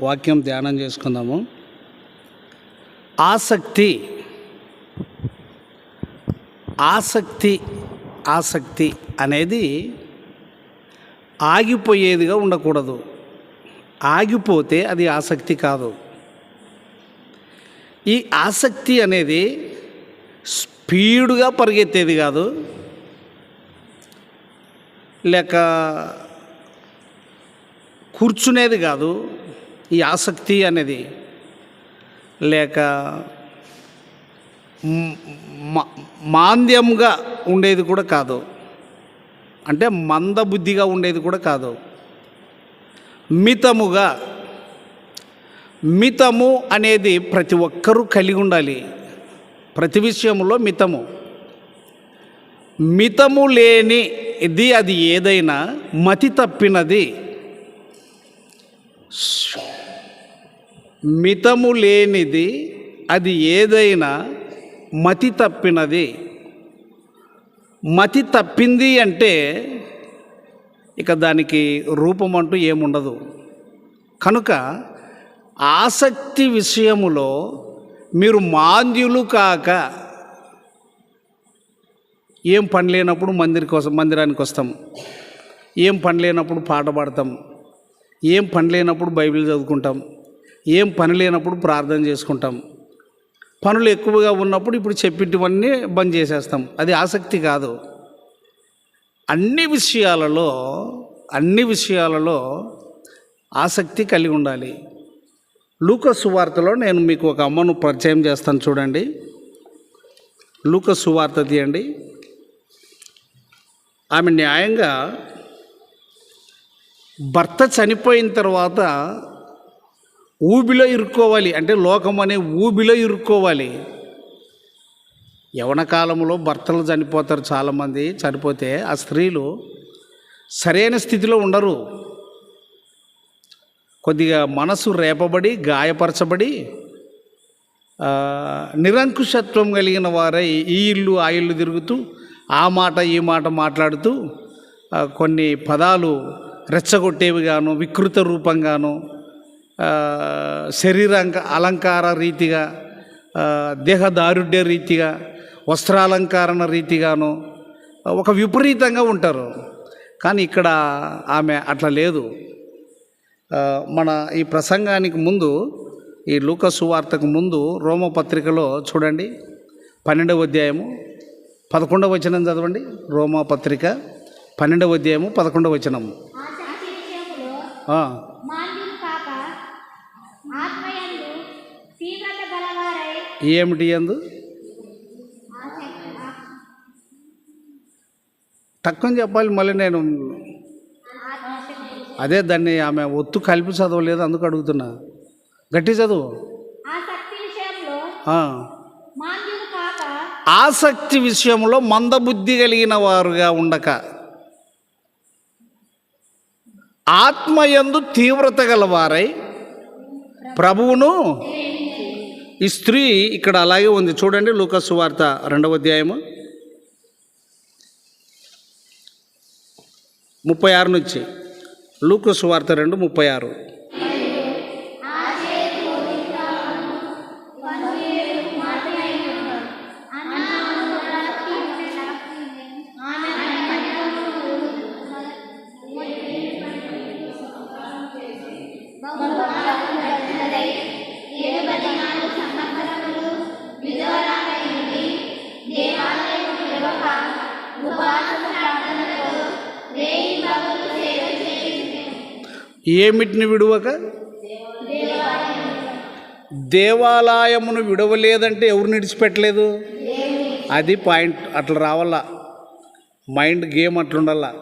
వాక్యం ధ్యానం చేసుకుందాము. ఆసక్తి ఆసక్తి ఆసక్తి అనేది ఆగిపోయేదిగా ఉండకూడదు. ఆగిపోతే అది ఆసక్తి కాదు. ఈ ఆసక్తి అనేది స్పీడ్గా పరిగెత్తేది కాదు. లేక కూర్చునేది కాదు. ఈ ఆసక్తి అనేది లేక మాంద్యంగా ఉండేది కూడా కాదు. అంటే మందబుద్ధిగా ఉండేది కూడా కాదు. మితముగా మితము అనేది ప్రతి ఒక్కరూ కలిగి ఉండాలి. ప్రతి విషయంలో మితము. మితము లేని ఇది అది ఏదైనా మతి తప్పినది మితము లేనిది అది ఏదైనా మతి తప్పినది. మతి తప్పింది అంటే ఇక దానికి రూపం అంటూ ఏముండదు. కనుక ఆసక్తి విషయములో మీరు మాంద్యులు కాక ఏం పని లేనప్పుడు మందిర కోసం మందిరానికి వస్తాం. ఏం పని లేనప్పుడు పాట పాడతాం. ఏం పని లేనప్పుడు బైబిల్ చదువుకుంటాం ఏం పని లేనప్పుడు ప్రార్థన చేసుకుంటాం. పనులు ఎక్కువగా ఉన్నప్పుడు ఇప్పుడు చెప్పిటివన్నీ బంద్ చేసేస్తాం. అది ఆసక్తి కాదు. అన్ని విషయాలలో అన్ని విషయాలలో ఆసక్తి కలిగి ఉండాలి. లూక సువార్తలో నేను మీకు ఒక అమ్మను పరిచయం చేస్తాను చూడండి. లూక సువార్త తీయండి. ఆమె న్యాయంగా భర్త చనిపోయిన తర్వాత ఊబిలో ఇరుక్కోవాలి. అంటే లోకం అనే ఊబిలో ఇరుక్కోవాలి. యవన కాలంలో భర్తలు చనిపోతారు చాలామంది. చనిపోతే ఆ స్త్రీలు సరైన స్థితిలో ఉండరు. కొద్దిగా మనసు రేపబడి గాయపరచబడి నిరంకుశత్వం కలిగిన వారై ఈ ఇల్లు ఆ ఇల్లు తిరుగుతూ ఆ మాట ఈ మాట మాట్లాడుతూ కొన్ని పదాలు రెచ్చగొట్టేవిగాను వికృత రూపంగాను ఆ, శరీరంక అలంకార రీతిగా దేహదారుడ్య దేహదారుఢ్య రీతిగా వస్త్రాలంకరణ రీతిగాను ఒక విపరీతంగా ఉంటారు. కానీ ఇక్కడ ఆమె అట్లా లేదు. మన ఈ ప్రసంగానికి ముందు ఈ లూకసు వార్తకు ముందు రోమపత్రికలో చూడండి పన్నెండవ అధ్యాయము పదకొండవ వచనం చదవండి. రోమపత్రిక పన్నెండవ అధ్యాయము పదకొండవ వచనము ఆసక్తి విషయములో ఆ, మాంద్యులు కాక ఆత్మయందు తీవ్రత గలవారై ఏమిటి ఎందు తక్కువ చెప్పాలి మళ్ళీ నేను అదే దాన్ని ఆమె ఒత్తు కలిపి చదవలేదు అందుకు అడుగుతున్నా. గట్టి చదువు. ఆసక్తి విషయంలో మందబుద్ధి కలిగిన వారుగా ఉండక. ఆత్మయందు తీవ్రత గలవారై ప్రభువును ఈ స్త్రీ ఇక్కడ అలాగే ఉంది. చూడండి లూకస్ వార్త రెండవ అధ్యాయము ముప్పై ఆరు నుంచి. లూకస్ వార్త రెండు ముప్పై ఆరు. ఏమిటిని విడువక? దేవాలయమును విడవలేదంటే ఎవరు నిడిచిపెట్టలేదు? అది పాయింట్ అట్లా రావాలా. మైండ్ గేమ్ అట్లుండాల.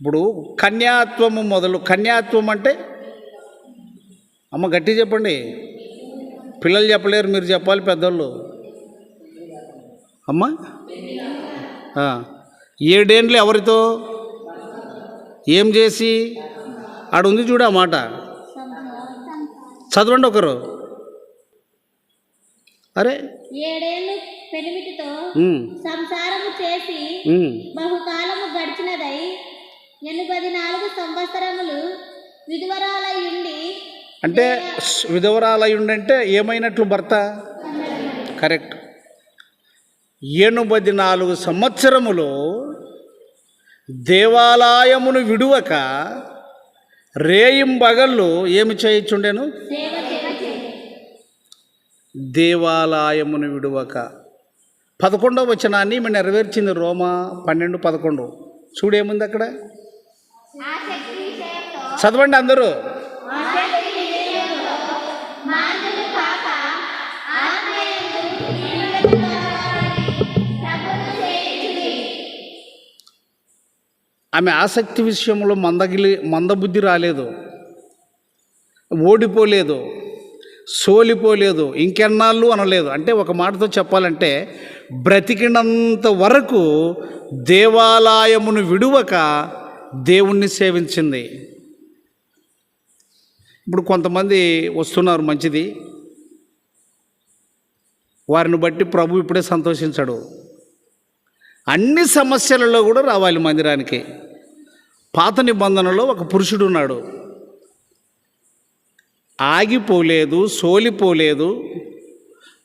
ఇప్పుడు కన్యాత్వము మొదలు. కన్యాత్వం అంటే? అమ్మ గట్టి చెప్పండి. పిల్లలు చెప్పలేరు మీరు చెప్పాలి పెద్దోళ్ళు. అమ్మ? ఏడేండ్లు ఎవరితో? ఏం చేసి? ఆడుంది చూడు ఆ మాట. చదవండి ఒకరు. అరే. ఏడేళ్ళు పెనిమిటితో ఉమ్, సంసారము చేసి. బహుకాలము గడిచినదై ఎనిమిది నాలుగు సంవత్సరములు అంటే స్- విధవరాలై ఉండంటే ఏమైనట్లు భర్త? కరెక్ట్. ఎనభై నాలుగు సంవత్సరములు దేవాలయమును విడువక రేయింబగళ్ళు ఏమి చేయించుండెను? దేవాలయమును విడువక. పదకొండవ వచనాన్ని ఈమె నెరవేర్చింది రోమా పన్నెండు పదకొండు. చూడేముంది అక్కడ? చదవండి అందరూ. ఆమె ఆసక్తి విషయంలో మందగిలి మందబుద్ధి రాలేదు. ఓడిపోలేదు. సోలిపోలేదు. ఇంకెన్నాళ్ళు అనలేదు. అంటే ఒక మాటతో చెప్పాలంటే బ్రతికినంత వరకు దేవాలయమును విడువక దేవుణ్ణి సేవించింది. ఇప్పుడు కొంతమంది వస్తున్నారు మంచిది. వారిని బట్టి ప్రభు ఇప్పుడే సంతోషించాడు. అన్ని సమస్యలలో కూడా రావాలి మందిరానికి. పాత నిబంధనలో ఒక పురుషుడు ఉన్నాడు ఆగిపోలేదు సోలిపోలేదు.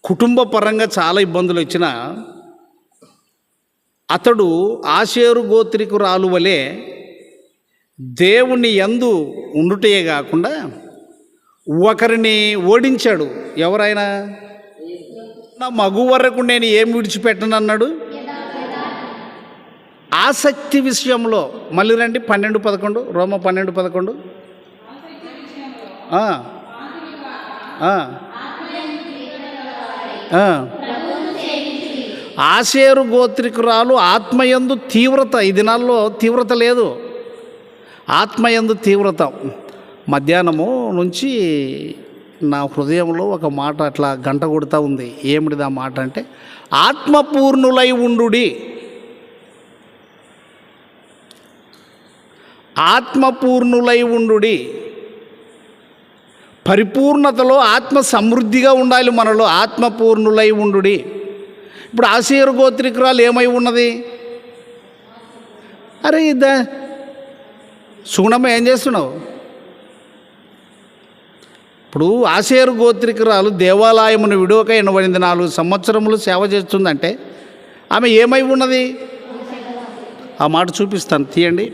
కుటుంబ పరంగా చాలా ఇబ్బందులు వచ్చినా అతడు ఆశేరు గోత్రికురాలు వలె దేవుని ఎందు ఉండుటే కాకుండా ఒకరిని ఓడించాడు. ఎవరైనా నా మగు వరకు నేను ఏం విడిచిపెట్టనన్నాడు? ఆసక్తి విషయంలో మళ్ళీ రండి పన్నెండు పదకొండు రోమ పన్నెండు పదకొండు. ఆశేరు గోత్రికురాలు ఆత్మయందు తీవ్రత ఈ దినాల్లో తీవ్రత లేదు. ఆత్మయందు తీవ్రత. మధ్యాహ్నము నుంచి నా హృదయంలో ఒక మాట అట్లా గంట కొడుతూ ఉంది. ఏమిటిది ఆ మాట అంటే ఆత్మపూర్ణులై ఉండుడి. ఆత్మపూర్ణులై ఉండుడి. పరిపూర్ణతలో ఆత్మ సమృద్ధిగా ఉండాలి మనలో ఆత్మపూర్ణులై ఉండుడి. ఇప్పుడు ఆశీర్ గోత్రికురాలు ఏమై ఉన్నది? అరే ఇద్ద సుగుణమ్మ ఏం చేస్తున్నావు? ఇప్పుడు ఆశేరు గోత్రికురాలు దేవాలయమును విడువక ఎనబడింది నాలుగు సంవత్సరములు సేవ చేస్తుందంటే ఆమె ఏమై ఉన్నది? ఆ మాట చూపిస్తాను తీయండి.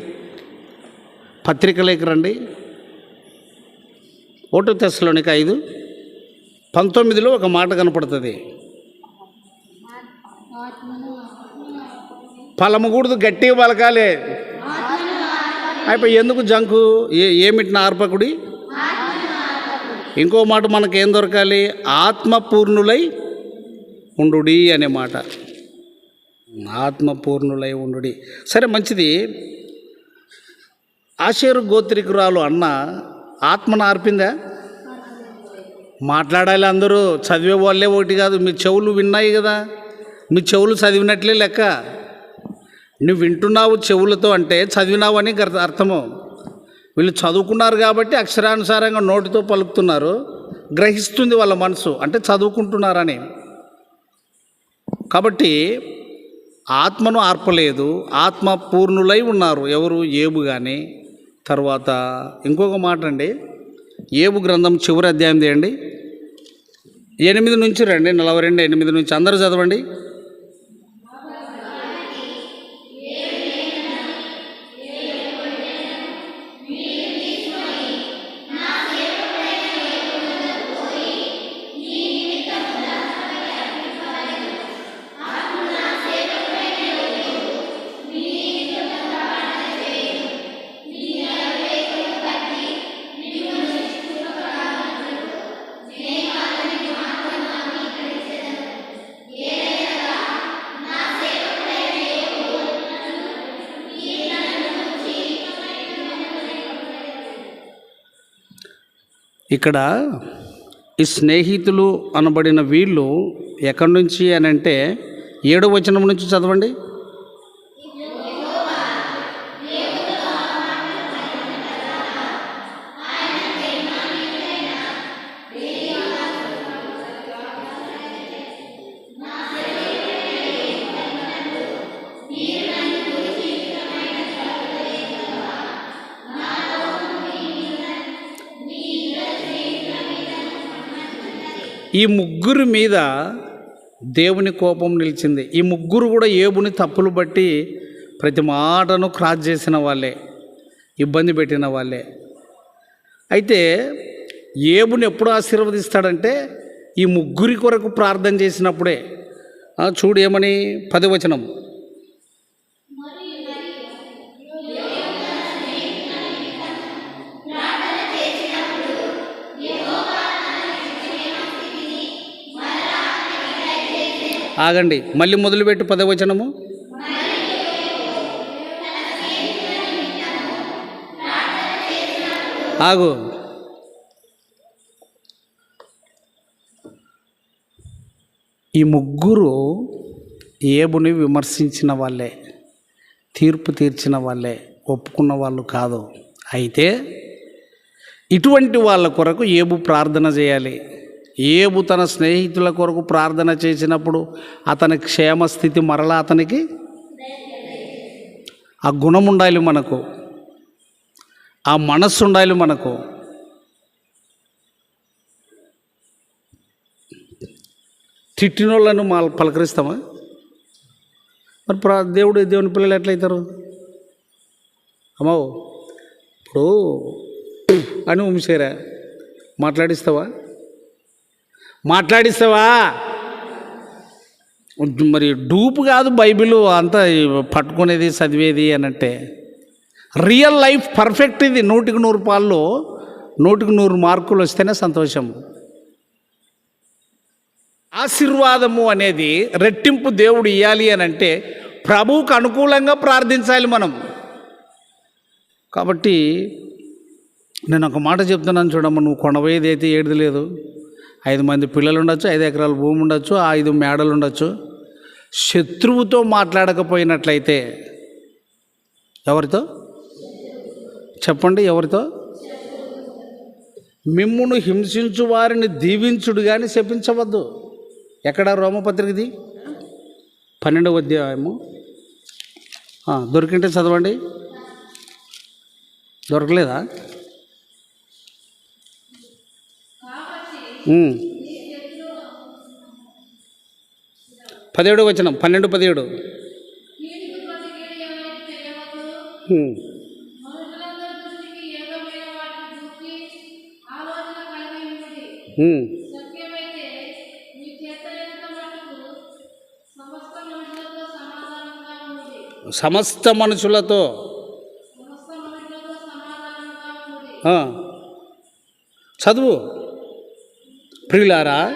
పత్రికలేకి రండి. ఓటు తెస్సలోనికి ఐదు. పంతొమ్మిదిలో ఒక మాట కనపడుతుంది. పలమకూడదు గట్టిగా పలకాలే. అయిపోయి ఎందుకు జంకు? ఏమిటి ఏమిటిన ఆర్పకుడి? ఇంకో మాట మనకి ఏం దొరకాలి? ఆత్మపూర్ణులై ఉండుడి అనే మాట. ఆత్మపూర్ణులై ఉండుడి. సరే మంచిది. ఆశేరు గోత్రికురాలు అన్న ఆత్మను ఆర్పిందా? మాట్లాడాలి అందరూ. చదివే వాళ్ళే ఒకటి కాదు. మీ చెవులు విన్నాయి కదా. మీ చెవులు చదివినట్లే లెక్క. నువ్వు వింటున్నావు చెవులతో అంటే చదివినావు అని గర్- అర్థము. వీళ్ళు చదువుకున్నారు కాబట్టి అక్షరానుసారంగా నోటితో పలుకుతున్నారు. గ్రహిస్తుంది వాళ్ళ మనసు. అంటే చదువుకుంటున్నారని. కాబట్టి ఆత్మను ఆర్పలేదు. ఆత్మ పూర్ణులై ఉన్నారు. ఎవరు? ఏబు కానీ తర్వాత ఇంకొక మాట అండి ఏబు గ్రంథం చివరి అధ్యాయం తీయండి. ఎనిమిది నుంచి రండి నలభై రెండు ఎనిమిది నుంచి అందరూ చదవండి. ఇక్కడ ఈ స్నేహితులు అనబడిన వీళ్ళు ఎక్కడి నుంచి అని అంటే ఏడో వచనం నుంచి చదవండి. ఈ ముగ్గురి మీద దేవుని కోపం నిలిచింది. ఈ ముగ్గురు కూడా ఏబుని తప్పులు బట్టి ప్రతి మాటను క్రాస్ చేసిన వాళ్ళే ఇబ్బంది పెట్టిన వాళ్ళే. అయితే ఏబుని ఎప్పుడు ఆశీర్వదిస్తాడంటే ఈ ముగ్గురి కొరకు ప్రార్థన చేసినప్పుడే. చూడు ఏమని పదవచనం. ఆగండి. మళ్ళీ మొదలుపెట్టి పదవచనము. ఆగు. ఈ ముగ్గురు ఏబుని విమర్శించిన వాళ్ళే తీర్పు తీర్చిన వాళ్ళే ఒప్పుకున్న వాళ్ళు కాదు. అయితే ఇటువంటి వాళ్ళ కొరకు ఏబు ప్రార్థన చేయాలి. ఏబు తన స్నేహితుల కొరకు ప్రార్థన చేసినప్పుడు అతని క్షేమస్థితి మరలా అతనికి ఆ గుణం ఉండాలి మనకు. ఆ మనస్సు ఉండాలి మనకు. తిట్టినోళ్ళను మా పలకరిస్తామా? మరి ప్రా దేవుడు దేవుని పిల్లలు ఎట్లయితారు? అమ్మో ఇప్పుడు అని ఉమిసేరా మాట్లాడిస్తావా? మాట్లాడిస్తావా? మరి డూప్ కాదు బైబిల్ అంతా పట్టుకునేది చదివేది అని అంటే రియల్ లైఫ్ పర్ఫెక్ట్ ఇది నూటికి నూరు పాళ్ళు నూటికి నూరు మార్కులు వస్తేనే సంతోషం. ఆశీర్వాదము అనేది రెట్టింపు దేవుడు ఇవ్వాలి అని అంటే ప్రభువుకు అనుకూలంగా ప్రార్థించాలి మనం. కాబట్టి నేను ఒక మాట చెప్తున్నాను చూడమ్మ నువ్వు కొనబోయేది అయితే ఏది లేదు. ఐదు మంది పిల్లలు ఉండొచ్చు ఐదు ఎకరాల భూమి ఉండొచ్చు ఐదు మేడలు ఉండొచ్చు. శత్రువుతో మాట్లాడకపోయినట్లయితే ఎవరితో? చెప్పండి ఎవరితో? మిమ్మును హింసించు వారిని దీవించుడు కానీ శపించవద్దు. ఎక్కడ రోమపత్రికది? పన్నెండవ అధ్యాయము. దొరికింటే చదవండి. దొరకలేదా? పదిహేడు వచ్చిన పన్నెండు పదిహేడు. సమస్త మనుషులతో. చదువు ఉంది సమస్త మనుషులతో సమస్త మనుషులతో సమాధానంగా ఉంది ఆ, చదువు ప్రియులారా?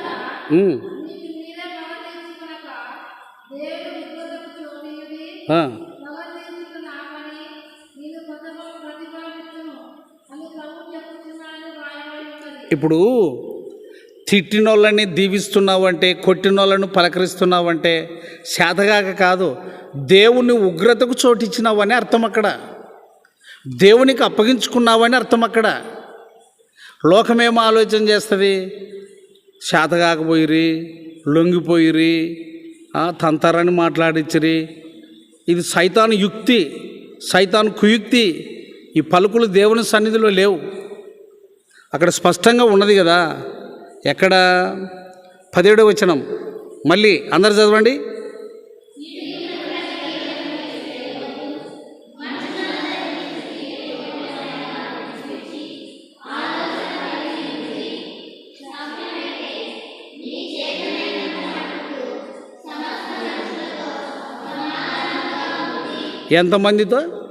ఇప్పుడు తిట్టిన వాళ్ళని దీవిస్తున్నావంటే కొట్టిన దేవుడు ఇప్పుడు తిట్టినోళ్ళని దీవిస్తున్నావంటే కొట్టినోళ్ళను పలకరిస్తున్నావంటే శాతగాక కాదు దేవుని ఉగ్రతకు చోటిచ్చినావని అర్థం అక్కడ. దేవునికి అప్పగించుకున్నావని అర్థం అక్కడ. లోకమేమో ఆలోచన చేస్తుంది? శాతగాకపోయిరి లొంగిపోయిరి ఆ, తంతరని మాట్లాడిచ్చిరి. ఇది సైతాను యుక్తి సైతాను కుయుక్తి. ఈ పలుకులు దేవుని సన్నిధిలో లేవు. అక్కడ స్పష్టంగా ఉన్నది కదా ఎక్కడ? పదిహేడవ వచనం. మళ్ళీ అందరు చదవండి. ఎంతమందితో?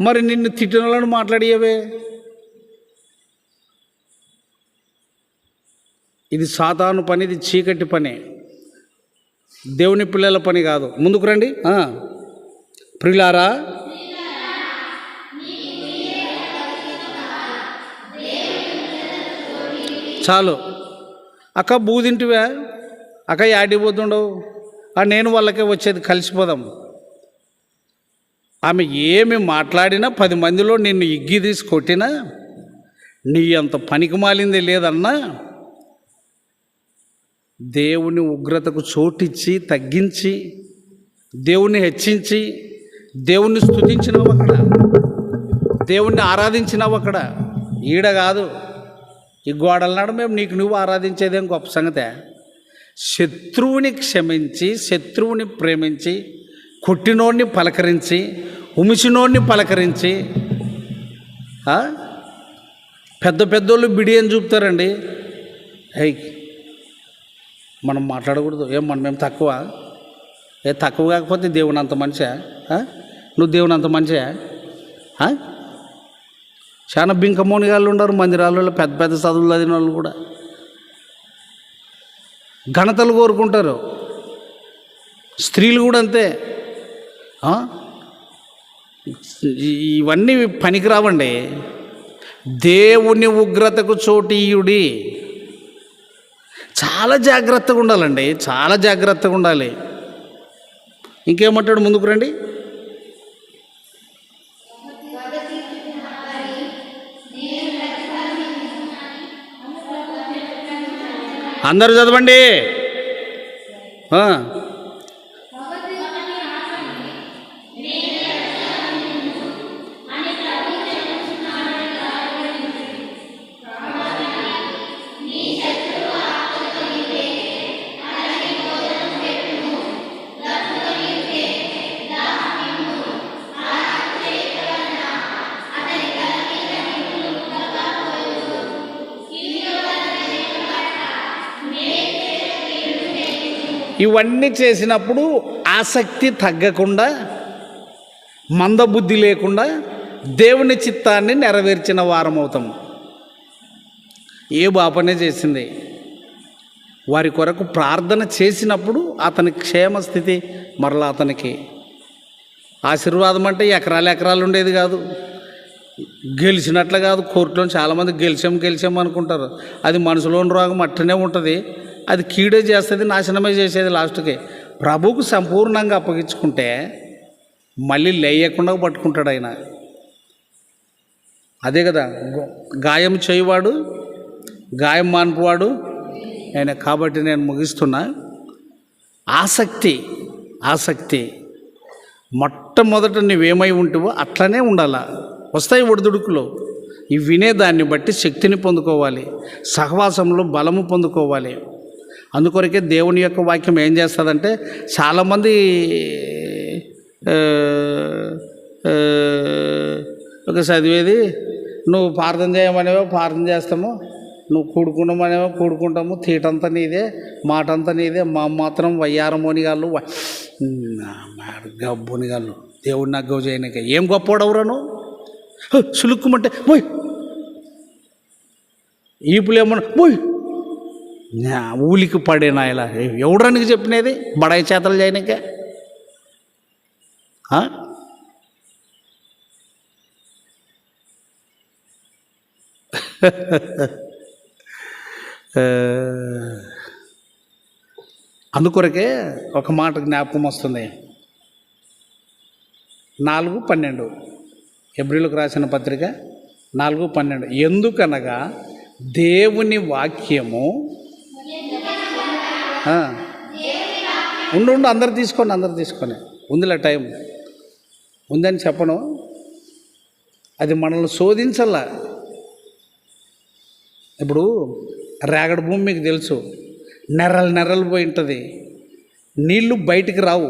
మరి నిన్ను తిట్టిన వాళ్ళని మాట్లాడియవే. ఇది సాతాను పని ఇది చీకటి పని. దేవుని పిల్లల పని కాదు. ముందుకు రండి. ప్రిలారా చాలు. అక్క బూదింటివే. అక్క యాడిపోతుండవు ఆ నేను వాళ్ళకే వచ్చేది కలిసిపోదాం. ఆమె ఏమి మాట్లాడినా పది మందిలో నిన్ను ఇగ్గి తీసి కొట్టినా నీ అంత పనికి మాలింది లేదన్నా దేవుని ఉగ్రతకు చోటిచ్చి తగ్గించి దేవుణ్ణి హెచ్చించి దేవుణ్ణి స్థుతించినావు అక్కడ. దేవుణ్ణి ఆరాధించినావు అక్కడ. ఈడ కాదు. ఈ గోడల నాడు మేము నీకు నువ్వు ఆరాధించేదేం గొప్ప సంగతే. శత్రువుని క్షమించి శత్రువుని ప్రేమించి కొట్టినోడిని పలకరించి ఉమిసినోడిని పలకరించి పెద్ద పెద్దోళ్ళు బిడియం చూపుతారండి. హై మనం మాట్లాడకూడదు. ఏం మనం మేము తక్కువ? ఏ తక్కువ కాకపోతే దేవుని అంత మనిషా? నువ్వు దేవుని అంత మంచియా చాలా బింకమోని వాళ్ళు ఉన్నారు మందిరాలలో పెద్ద పెద్ద చదువులు చదివిన వాళ్ళు కూడా. ఘనతలు కోరుకుంటారు. స్త్రీలు కూడా అంతే. ఇవన్నీ పనికిరావండి. దేవుని ఉగ్రతకు చోటీయుడి. చాలా జాగ్రత్తగా ఉండాలండి. చాలా జాగ్రత్తగా ఉండాలి. ఇంకేమంటాడు ముందుకు రండి. అందరూ చదవండి. ఇవన్నీ చేసినప్పుడు ఆసక్తి తగ్గకుండా మందబుద్ధి లేకుండా దేవుని చిత్తాన్ని నెరవేర్చిన వారం అవుతాము ఏ బాపనే చేసింది? వారి కొరకు ప్రార్థన చేసినప్పుడు అతని క్షేమస్థితి మరలా అతనికి. ఆశీర్వాదం అంటే ఎకరాలు ఎకరాలు ఉండేది కాదు. గెలిచినట్లు కాదు కోర్టులో చాలామంది గెలిచాం గెలిచాం అనుకుంటారు. అది మనసులోని రోగం అట్టనే ఉంటుంది. అది కీడే చేస్తుంది నాశనమే చేసేది లాస్ట్కి. ప్రభువుకు సంపూర్ణంగా అప్పగించుకుంటే మళ్ళీ లేయకుండా పట్టుకుంటాడు ఆయన. అదే కదా గాయం చేయవాడు గాయం మాన్పువాడు. ఆయన కాబట్టి నేను ముగిస్తున్నా. ఆసక్తి ఆసక్తి. మొట్టమొదట నువ్వేమై ఉంటువో అట్లనే ఉండాలా? వస్తాయి ఒడిదుడుకులు. ఇవి వినేదాన్ని బట్టి శక్తిని పొందుకోవాలి. సహవాసంలో బలము పొందుకోవాలి. అందుకొరకే దేవుని యొక్క వాక్యం ఏం చేస్తుందంటే చాలామంది ఒక చదివేది నువ్వు ప్రార్థన చేయమనేవో ప్రార్థన చేస్తాము నువ్వు కూడుకున్నామనేవో కూడుకుంటాము తీటంతా నీదే మాటంతా నీదే మా మాత్రం వయ్యారమోని గాళ్ళు గబ్బుని గాళ్ళు దేవుడిని అగ్గవ చేయనిక. ఏం గొప్పోడవురా నువ్వు? సులుక్కుమంటే పోయ్ ఈపులేమన్నా పోయ్ ఊలికి పడిన ఇలా ఎవడానికి చెప్పినది? బడాయి చేతలు చేయనికే? ఆ, అందుకొరకే ఒక మాట జ్ఞాపకం వస్తుంది. నాలుగు పన్నెండు. ఎబ్రిలకు రాసిన పత్రిక నాలుగు పన్నెండు. ఎందుకనగా దేవుని వాక్యము ఉండు ఉండు అందరు తీసుకోండి అందరు తీసుకొని ఉందిలే టైం. ఉందని చెప్పను. అది మనల్ని శోధించల్లా. ఇప్పుడు రేగడ భూమి మీకు తెలుసు. నెర్రలు నెర్రలు పోయి ఉంటుంది. నీళ్ళు బయటికి రావు.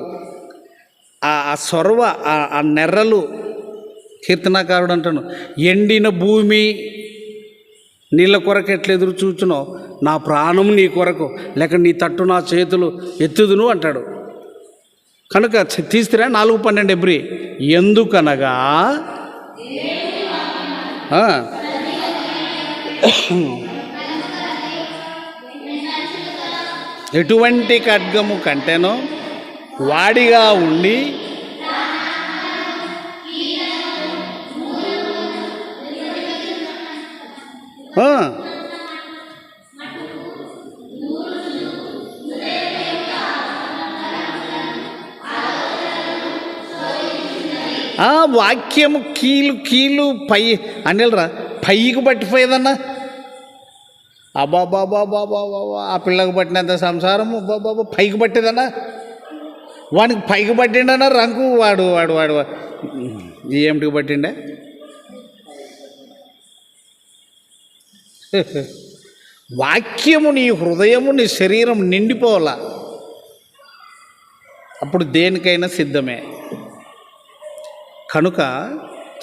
ఆ ఆ సొరవ ఆ- ఆ నెర్రలు కీర్తనాకారుడు అంటాను ఎండిన భూమి నీళ్ళ కొరకు ఎట్లా ఎదురు చూచునో నా ప్రాణం నీ కొరకు. లేక నీ తట్టు నా చేతులు ఎత్తుదును అంటాడు. కనుక తీస్తురా నాలుగు పన్నెండు ఎబ్రి ఎందుకనగా? ఎటువంటి ఖడ్గము కంటేనో వాడిగా ఉండి ఆ, వాక్యము కీలు కీలు పై అనిలరా పైకి పట్టిపోయేదన్నా? అబ్బాబాబాబాబాబా ఆ పిల్లకి పట్టినంత సంసారము బాబా పైకి పట్టేదన్నా? వానికి పైకి పట్టిండన్నా రంకు వాడు వాడు వాడు ఏమిటికి పట్టిండే? వాక్యము నీ హృదయము నీ శరీరం నిండిపోవాల. అప్పుడు దేనికైనా సిద్ధమే. కనుక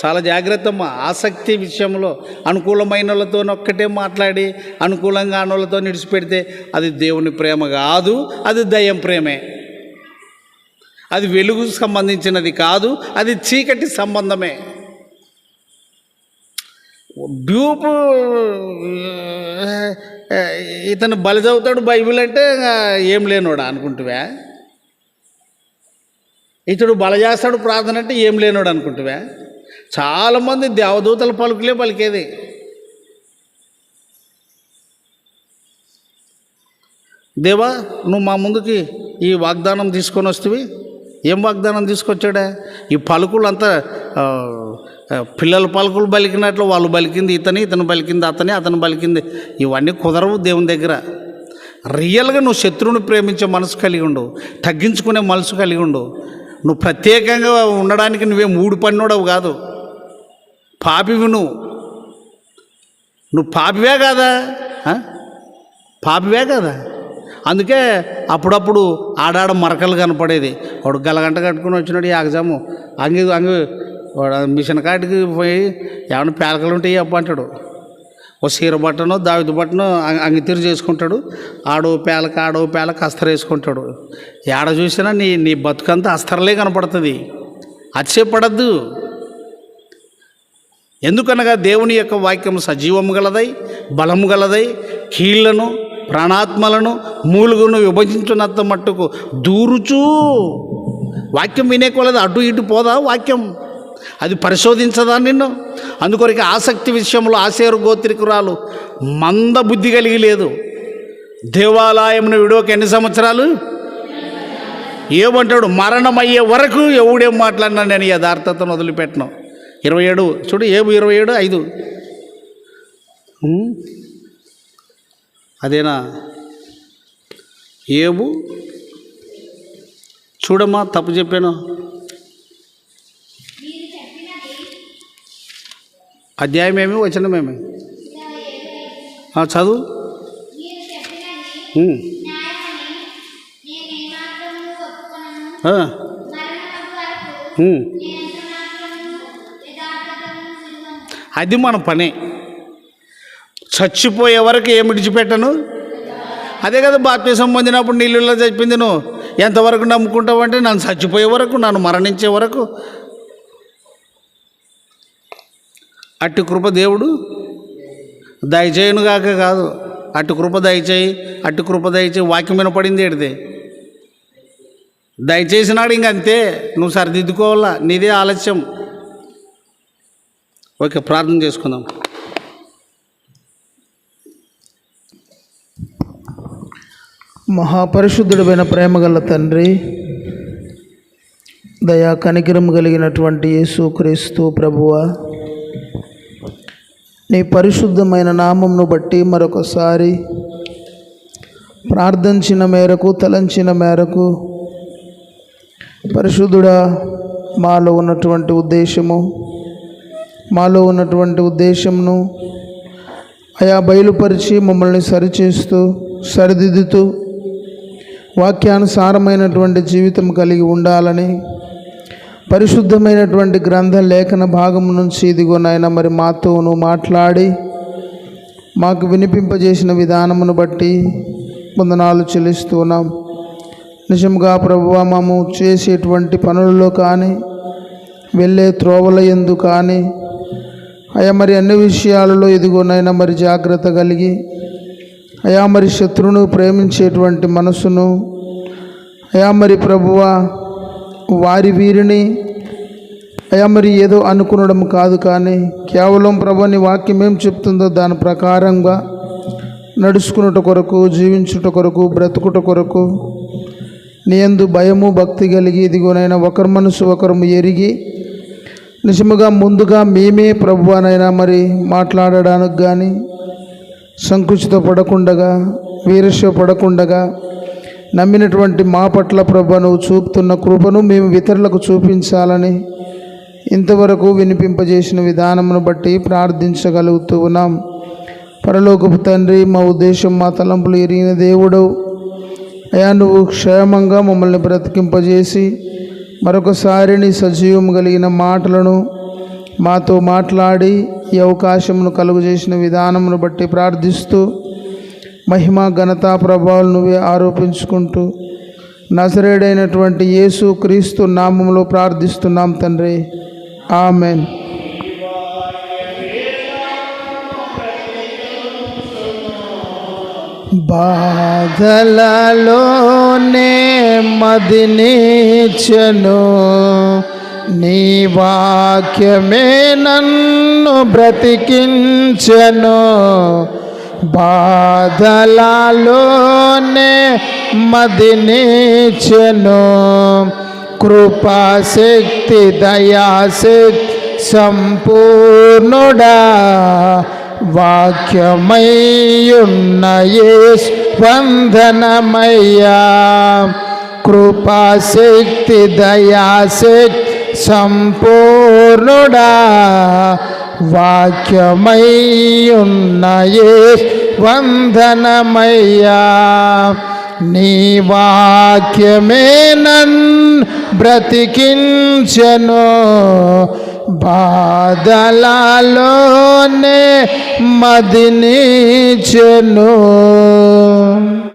చాలా జాగ్రత్త అమ్మా ఆసక్తి విషయంలో అనుకూలమైన వాళ్ళతో ఒక్కటే మాట్లాడి అనుకూలంగా వాళ్ళతో నిడిచిపెడితే అది దేవుని ప్రేమ కాదు అది దయం ప్రేమే. అది వెలుగు సంబంధించినది కాదు అది చీకటి సంబంధమే. డ్యూపు ఇతను బలి చదువుతాడు బైబిల్ అంటే ఏం లేనోడా అనుకుంటువా? ఇతడు బల చేస్తాడు ప్రార్థన అంటే ఏం లేనోడు అనుకుంటువా? చాలామంది దేవదూతల పలుకులే పలికేది. దేవా నువ్వు మా ముందుకి ఈ వాగ్దానం తీసుకొని వస్తువి. ఏం వాగ్దానం తీసుకొచ్చాడా? ఈ పలుకులు అంతా పిల్లల పలుకులు బలికినట్లు వాళ్ళు బలికింది ఇతని ఇతను బలికింది అతని అతను బలికింది. ఇవన్నీ కుదరవు దేవుని దగ్గర. రియల్గా నువ్వు శత్రువుని ప్రేమించే మనసు కలిగి ఉండు. తగ్గించుకునే మనసు కలిగి ఉండు. నువ్వు ప్రత్యేకంగా ఉండడానికి నువ్వేం మూడు పన్నోడవు కాదు. పాపివి నువ్వు. నువ్వు పాపివే కాదా? పాపివే కదా? అందుకే అప్పుడప్పుడు ఆడాడ మరకలు కనపడేది. వాడు గలగంట కట్టుకుని వచ్చినాడు ఈ అంగి అంగి వాడు మిషన్ కాటికి పోయి ఏమైనా పేలకలు ఉంటాయి అప్ప అంటాడు. ఓ సీర బట్టను దావిత బట్టను అంగి- అంగితీరు చేసుకుంటాడు. ఆడో పేలక ఆడో పేలక అస్తర వేసుకుంటాడు. ఏడ చూసినా నీ నీ బతుకంతా అస్తరలే కనపడుతుంది. అతిశయపడద్దు. ఎందుకనగా దేవుని యొక్క వాక్యం సజీవము గలదై బలము గలదై కీళ్ళను ప్రాణాత్మలను మూలుగును విభజించున్నంత మట్టుకు దూరుచూ. వాక్యం వినే కొలది అటు ఇటు పోదా వాక్యం. అది పరిశోధించదా నిన్ను? అందుకొరకు ఆసక్తి విషయంలో ఆశేరు గోత్రికురాలు మంద బుద్ధి కలిగి లేదు దేవాలయమును విడోకి ఎన్ని సంవత్సరాలు? ఏమంటాడు? మరణమయ్యే వరకు ఎవడేం మాట్లాడినా నేను యథార్థతను వదిలిపెట్టను. ఇరవై ఏడు చూడు ఏబు ఇరవై ఏడు ఐదు. అదేనా? ఏబు? చూడమ్మా తప్పు చెప్పాను. అధ్యాయం ఏమి? వచనమేమి చదువు. అది మన పని. చచ్చిపోయే వరకు ఏమి విడిచిపెట్టను? అదే కదా బాప్తీసం పొందినప్పుడు నీళ్ళలో చెప్పింది నువ్వు. ఎంతవరకు నమ్ముకుంటావు అంటే నన్ను చచ్చిపోయే వరకు నన్ను మరణించే వరకు. అట్టి కృప దేవుడు దయచేయునుగాక కాదు. అట్టి కృప దయచేయి అట్టి కృప దయచేయి. వాక్యం వినపడింది ఏడితే దయచేసినాడు ఇంక అంతే. నువ్వు సరిదిద్దుకోవాలా? నీదే ఆలస్యం. ఓకే ప్రార్థన చేసుకుందాం. మహాపరిశుద్ధుడమైన ప్రేమగల తండ్రి దయా కనికరం కలిగినటువంటి యేసు క్రీస్తు ప్రభువ నీ పరిశుద్ధమైన నామంను బట్టి మరొకసారి ప్రార్థించిన మేరకు తలంచిన మేరకు పరిశుద్ధుడా మాలో ఉన్నటువంటి ఉద్దేశము మాలో ఉన్నటువంటి ఉద్దేశంను అయా బయలుపరిచి మమ్మల్ని సరిచేస్తూ సరిదిద్దుతూ వాక్యానుసారమైనటువంటి జీవితం కలిగి ఉండాలని పరిశుద్ధమైనటువంటి గ్రంథ లేఖన భాగం నుంచి ఇదిగో నాయన మరి మాతోను మాట్లాడి మాకు వినిపింపజేసిన విధానమును బట్టి వందనాలు చెల్లిస్తున్నాం నిజంగా ప్రభువ మాము చేసేటువంటి పనులలో కానీ వెళ్ళే త్రోవల ఎందు కానీ అయా మరి అన్ని విషయాలలో ఇదిగోనైనా మరి జాగ్రత్త కలిగి అయా మరి శత్రువును ప్రేమించేటువంటి మనసును అయా మరి ప్రభువ వారి వీరిని అయ్యా మరి ఏదో అనుకునడం కాదు కానీ కేవలం ప్రభుని వాక్యం ఏం చెప్తుందో దాని ప్రకారంగా నడుచుకున్నట కొరకు జీవించుట కొరకు బ్రతుకుట కొరకు నీయందు భయము భక్తి కలిగి ఇదిగోనైనా ఒకరి మనసు ఒకరు ఎరిగి నిజముగా ముందుగా మేమే ప్రభువానైనా మరి మాట్లాడడానికి కానీ సంకుచిత పడకుండగా వీరస్య పడకుండగా నమ్మినటువంటి మా పట్ల ప్రభు నువ్వు చూపుతున్న కృపను మేము ఇతరులకు చూపించాలని ఇంతవరకు వినిపింపజేసిన విధానమును బట్టి ప్రార్థించగలుగుతూ ఉన్నాం. పరలోకపు తండ్రి మా ఉద్దేశం మా తలంపులు ఎరిగిన దేవుడు. అయా నువ్వు క్షేమంగా మమ్మల్ని బ్రతికింపజేసి మరొకసారి నీ సజీవం కలిగిన మాటలను మాతో మాట్లాడి ఈ అవకాశమును కలుగజేసిన విధానమును బట్టి ప్రార్థిస్తూ మహిమ ఘనత ప్రభావాలు నువ్వే ఆరోపించుకుంటూ నజరేడైనటువంటి యేసు క్రీస్తు నామంలో ప్రార్థిస్తున్నాం తండ్రి. ఆమెన్. బాధలలోనే మదినిచను నీ వాక్యమే నన్ను బ్రతికించను. బాధలలోనే మదినిచను. కృపాశక్తి దయాశక్తి సంపూర్ణుడా. వాక్యమయ్యున్న యేసు వందనమయ్యా కృపాశక్తి దయాశక్తి సంపూర్ణుడా. వాక్యమయ్యున్న యేసు వందనమయ్యా. నీ వాక్యమే నన్ బ్రతికించను. బాధలలోనే మదినిచెను.